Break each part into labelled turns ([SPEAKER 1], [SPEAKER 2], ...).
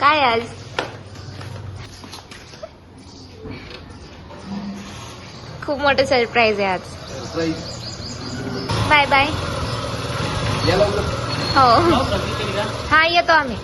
[SPEAKER 1] काय आज? खूप मोठं सरप्राईज आहे आज. बाय बाय हो. हा येतो आम्ही.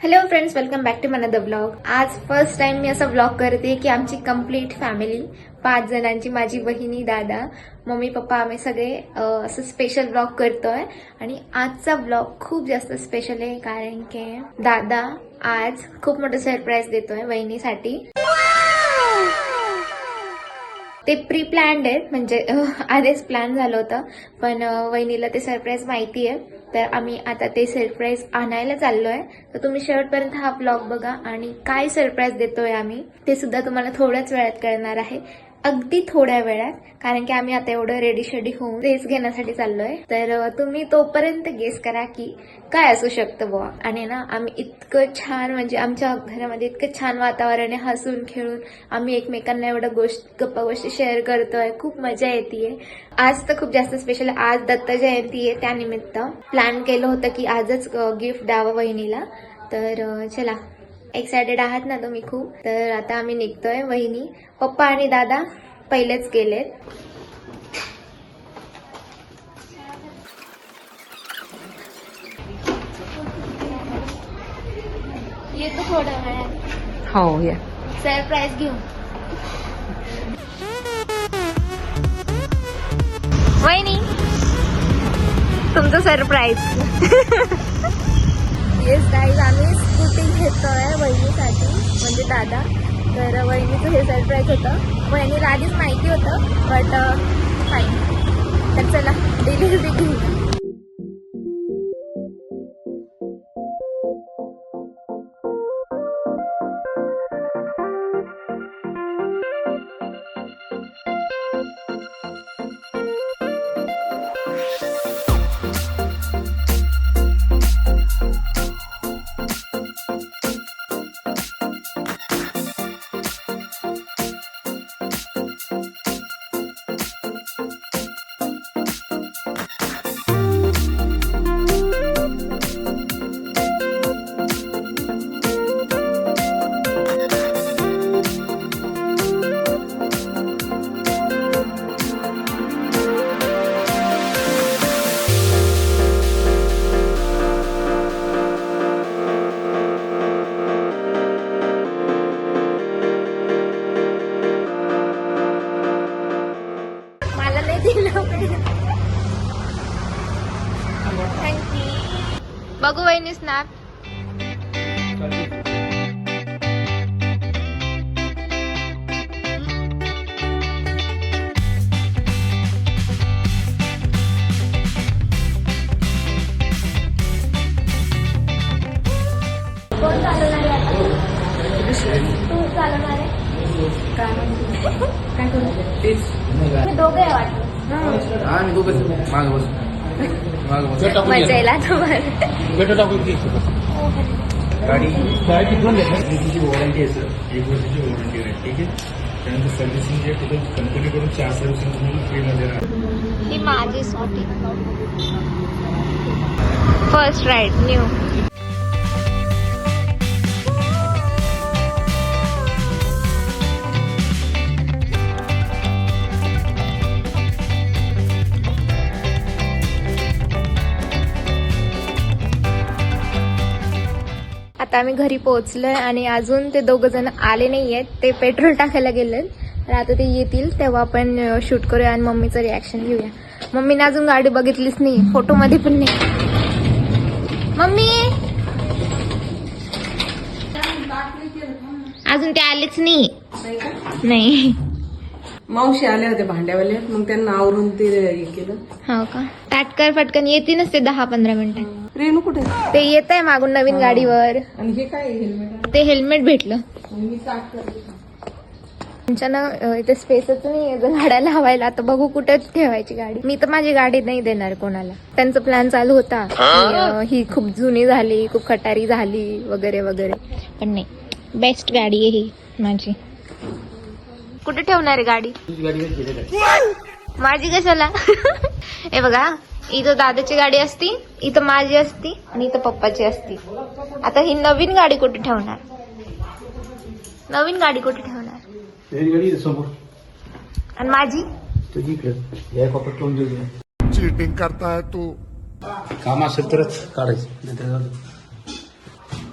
[SPEAKER 1] Hello friends welcome back to the blog आज फर्स्ट टाइम मी असा ब्लॉग करते की आमची कंप्लीट फॅमिली पाच जणांची माझी बहिणी दादा मम्मी पप्पा आम्ही सगळे असं स्पेशल ब्लॉग करतोय. आणि आजचा ब्लॉग खूप जास्त स्पेशल आहे कारण की दादा आज खूप मोठं सरप्राईज देतोय बहिणीसाठी ते प्री प्लॅन्ड आहेत म्हणजे आधीच प्लॅन झालं होतं. पण वहिनीला ते सरप्राईज माहिती आहे. तर आम्ही आता ते सरप्राईज आणायला चाललो आहे तर तुम्ही शेवटपर्यंत हा ब्लॉग बघा आणि काय सरप्राईज देतोय आम्ही ते सुद्धा तुम्हाला थोड्याच वेळात कळणार आहे. अगदी थोड्या वेळात कारण की आम्ही आता एवढं रेडी शेडी होऊन रेस घेण्यासाठी चाललोय. तर तुम्ही तोपर्यंत गेस करा की काय असू शकतं बुवा. आणि ना आम्ही इतकं छान म्हणजे आमच्या घरामध्ये इतकं छान वातावरण आहे हसून खेळून आम्ही एकमेकांना एवढं गोष्ट गप्पा गोष्टी शेअर करतोय खूप मजा येते आज तर खूप जास्त स्पेशल आज दत्त जयंती आहे त्यानिमित्त. प्लॅन केलं होतं की आजच गिफ्ट द्यावं वहिनीला. तर चला. एक्सायटेड आहात ना तुम्ही खूप? तर आता आम्ही निघतोय वहिनी. पप्पा आणि दादा पहिलेच गेलेत. येतो थोड्या वेळात
[SPEAKER 2] हो या.
[SPEAKER 1] सरप्राईज घेऊ. वहिनी तुमचं सरप्राईज येस गाईज आम्ही स्कूटी घेतोय वहिनीसाठी म्हणजे दादा. तर वहिनीचं हे सरप्राईज होतं. वहिनीला आधीच माहिती होतं बट फाईन uh, तर चला डिलिव्हरी घेऊ
[SPEAKER 3] मागं बस. मागं बस.
[SPEAKER 4] वर्षाची वॉरंटी आहे? सर एक वर्षाची वॉरंटी आहे ठीक आहे? त्यानंतर सर्व्हिसिंग जे टोटल कंपनीकडून चार सर्व्हिसिंग तुम्हाला फ्रीमध्ये राहणार.
[SPEAKER 1] ही माझी स्कूटी फर्स्ट राईड न्यू आता आम्ही घरी पोहोचलोय आणि अजून ते दोघ जण आले नाही आहेत ते पेट्रोल टाकायला गेले तर आता ते येतील तेव्हा आपण शूट करूया आणि मम्मीचं रिॲक्शन घेऊया. मम्मीने अजून गाडी बघितलीच नाही. फोटो मध्ये पण नाही. मम्मी! अजून ते आलेच नाही. नाही.
[SPEAKER 2] मावशी आले होते भांड्यावाले. मग त्यांना आवरून ते हे केलं.
[SPEAKER 1] हो का? ताटकर फटकन येतीलच ते दहा पंधरा मिनिटं.
[SPEAKER 2] रेणू कुठे?
[SPEAKER 1] ते येत आहे मागून नवीन गाडीवर.
[SPEAKER 2] आणि हे काय हेल्मेट
[SPEAKER 1] ते हेल्मेट भेटलं.
[SPEAKER 2] मी ताट करते.
[SPEAKER 1] आमच्या ना अ, इथे स्पेसच नाही आहे ग गाड्या लावायला आता बघू कुठेच ठेवायची गाडी. मी तर माझी गाडी नाही देणार कोणाला. त्यांचा प्लॅन चालू होता. की, अ, ही खूप जुनी झाली खूप खटारी झाली वगैरे वगैरे. पण नाही. बेस्ट गाडी आहे ही माझी. कुठे ठेवणार आहे गाडी? माझी कशाला? हे बघा इथं दादाची गाडी असती इथं माझी असती आणि इथं पप्पाची असती. आता ही नवीन गाडी कुठे ठेवणार? नवीन गाडी कुठे ठेवणार? आणि माझी?
[SPEAKER 5] चीटिंग करता है तू.
[SPEAKER 3] काम असेल तरच काढायचं.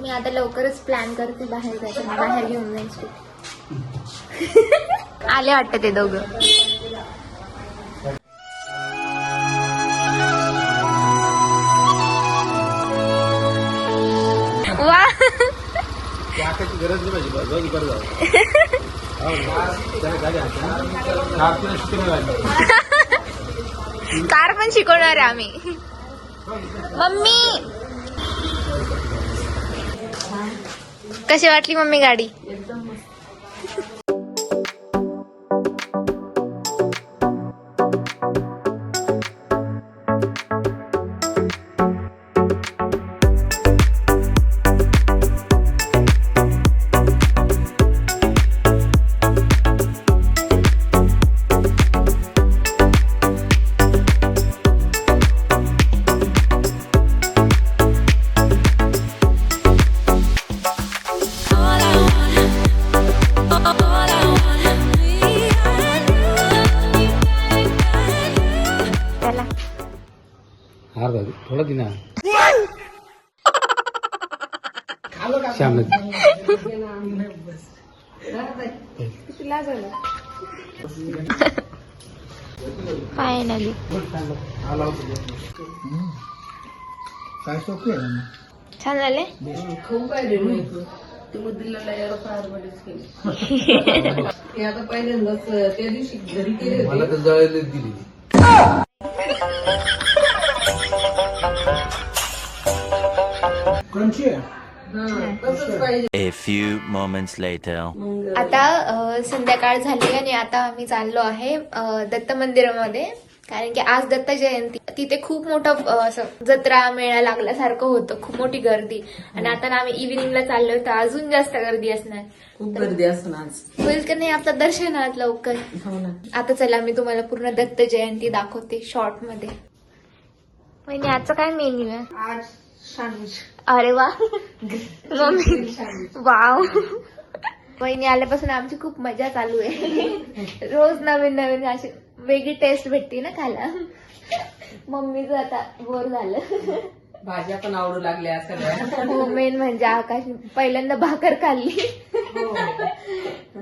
[SPEAKER 1] मी आता लवकरच प्लॅन करते बाहेर जायचं बाहेर घेऊन जायचं. आले वाटतं ते दोघं. वा.
[SPEAKER 3] गरज कार
[SPEAKER 1] कार पण शिकवणार आहे आम्ही. मम्मी! कशी वाटली मम्मी गाडी?
[SPEAKER 3] थोडा दिना श्याम
[SPEAKER 1] फायनली
[SPEAKER 3] काय सोपे
[SPEAKER 1] छान झाले?
[SPEAKER 2] खूप काय रे तुम्ही दिलेला एवढं फार बरेच केले हे आता पहिल्यांदाच त्या दिवशी घरी केले
[SPEAKER 3] मला तर जळायला दिली. आहे.
[SPEAKER 6] A few moments later.
[SPEAKER 1] आता अ, संध्याकाळ झाली आणि आता आम्ही चाललो आहे अ, दत्त मंदिरामध्ये कारण की आज दत्त जयंती. तिथे खूप मोठं अ, असं जत्रा मेळा लागल्यासारखं होतं. खूप मोठी गर्दी. आणि आता ना आम्ही इव्हिनिंगला चाललोय तर अजून जास्त गर्दी असणार.
[SPEAKER 2] खूप गर्दी असं आज.
[SPEAKER 1] होईल का नाही आपलं दर्शनात लवकर?
[SPEAKER 2] हो ना.
[SPEAKER 1] आता चला मी तुम्हाला पूर्ण दत्त जयंती दाखवते शॉर्टमध्ये. वहिनी आजचा काय मेन्यू आहे?
[SPEAKER 2] आज सँडविच
[SPEAKER 1] अरे वा. Mummy wow. वहिनी आल्यापासून आमची खूप मजा चालू आहे. रोज नवीन नवीन अशी वेगळी टेस्ट भेटते ना खायला. मम्मीच आता बोर झालं.
[SPEAKER 2] भाज्या पण आवडू लागल्या सगळ्या.
[SPEAKER 1] हो मेन म्हणजे आकाश. पहिल्यांदा भाकर खाल्ली.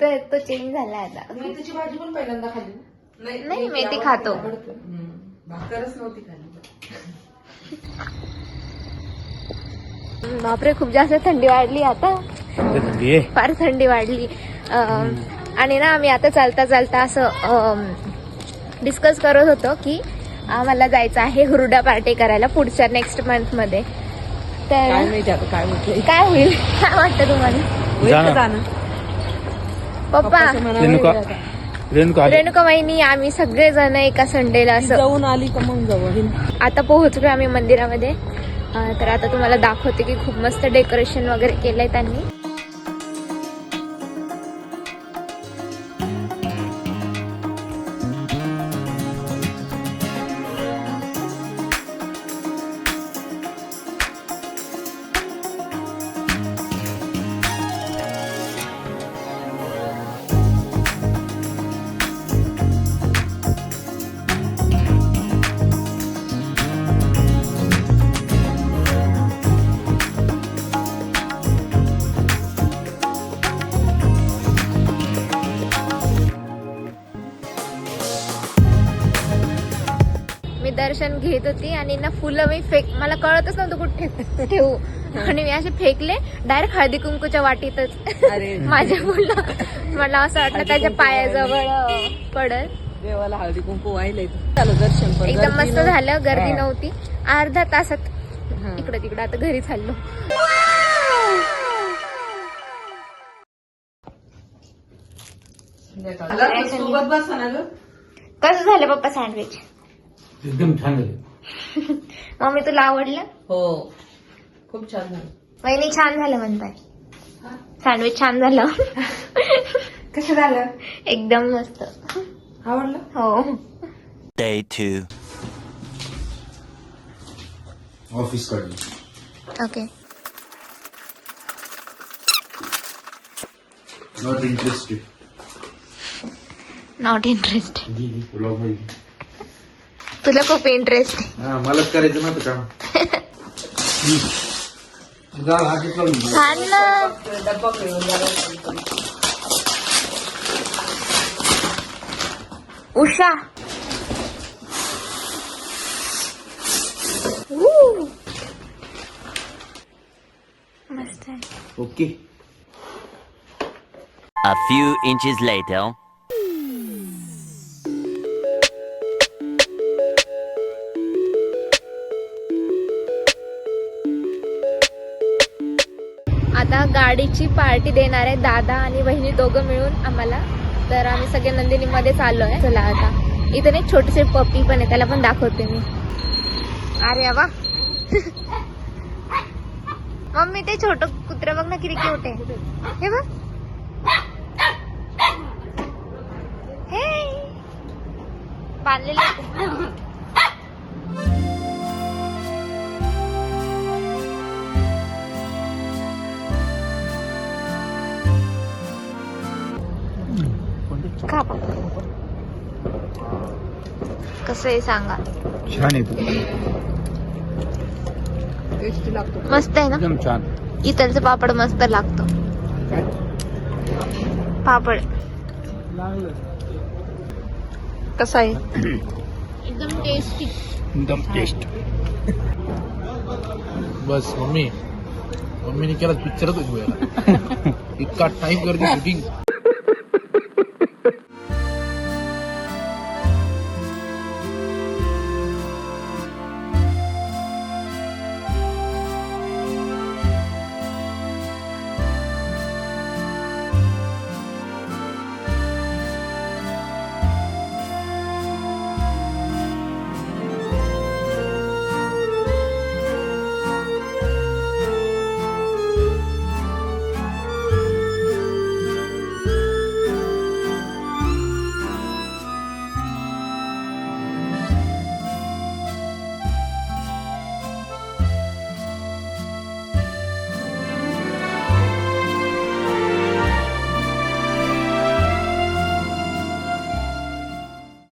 [SPEAKER 1] तर तो चेंज झाला आता.
[SPEAKER 2] मेथीची भाजी पण पहिल्यांदा खाल्ली
[SPEAKER 1] नाही, मेथी खातो.
[SPEAKER 2] भाकरच नव्हती खाल्ली.
[SPEAKER 1] बापरे खूप जास्त थंडी वाढली आता. फार थंडी वाढली. आणि ना आम्ही आता चालता चालता असं डिस्कस करत होतो की आम्हाला जायचं आहे हुरडा पार्टी करायला पुढच्या नेक्स्ट मंथमध्ये.
[SPEAKER 2] काय
[SPEAKER 1] तर
[SPEAKER 2] काय
[SPEAKER 1] होईल? काय वाटतं तुम्हाला? पप्पा
[SPEAKER 3] रेणुका
[SPEAKER 1] वहिनी आम्ही सगळे जण एका संडेला असं
[SPEAKER 2] जाऊन आली का मग जाऊ.
[SPEAKER 1] आता पोहोचलो आम्ही मंदिरामध्ये. तर आता तुम्हाला दाखवते की खूप मस्त डेकोरेशन वगैरे केलंय त्यांनी. दर्शन घेत होती आणि ना फुलं मी फेक मला कळतच नव्हतं कुठे ठेवू. आणि मी असे फेकले डायरेक्ट हळदी कुंकूच्या वाटीतच. माझ्या मुलं मला असं वाटलं त्याच्या पायाजवळ अं, पडल.
[SPEAKER 2] देवाला हळदी कुंकू व्हायला झालं दर्शन पण.
[SPEAKER 1] एकदम मस्त. झालं गर्दी. नव्हती. अर्ध्या तासात. इकडं तिकडं आता घरी चाललो. कसं झालं पप्पा सँडविच?
[SPEAKER 3] एकदम छान झाली.
[SPEAKER 1] मम्मी तुला आवडलं?
[SPEAKER 2] हो. खूप छान झालं.
[SPEAKER 1] वहिनी छान झालं म्हणताय. सँडविच छान झालं.
[SPEAKER 2] कसं झालं?
[SPEAKER 1] एकदम मस्त.
[SPEAKER 2] आवडलं?
[SPEAKER 1] हो.
[SPEAKER 6] Day 2.
[SPEAKER 3] ऑफिसकडे
[SPEAKER 1] okay
[SPEAKER 3] not interested
[SPEAKER 1] not interest
[SPEAKER 3] ब्लॉगमध्ये
[SPEAKER 1] तुला खूप इंटरेस्ट
[SPEAKER 3] हा मलाच करायचं नव्हतं काम.
[SPEAKER 1] उषा. मस्त
[SPEAKER 3] okay.
[SPEAKER 6] A few inches later.
[SPEAKER 1] आता गाडीची पार्टी देणार आहे. दादा आणि बहिणी दोघं मिळून आम्हाला. तर आम्ही सगळे नंदिनीमध्ये चाललो आहे चला आता. इथे एक छोटीशी पप्पी पण आहे. त्याला पण दाखवते मी. अरे वा. मम्मी ते छोट कुत्र बघ ना किती क्यूट आहे. हे बघ. हे. बांधलेलं कसं आहे सांगा.
[SPEAKER 3] छान आहे तू.
[SPEAKER 2] टेस्टी लागतो.
[SPEAKER 1] मस्त आहे ना?
[SPEAKER 3] एकदम छान.
[SPEAKER 1] इथलचं पापड मस्त लागतो. पापड.
[SPEAKER 2] कसा आहे?
[SPEAKER 1] एकदम टेस्टी
[SPEAKER 3] एकदम टेस्ट
[SPEAKER 5] बस मम्मी. मम्मीने केला पिक्चरच इतका टाइम करते शूटिंग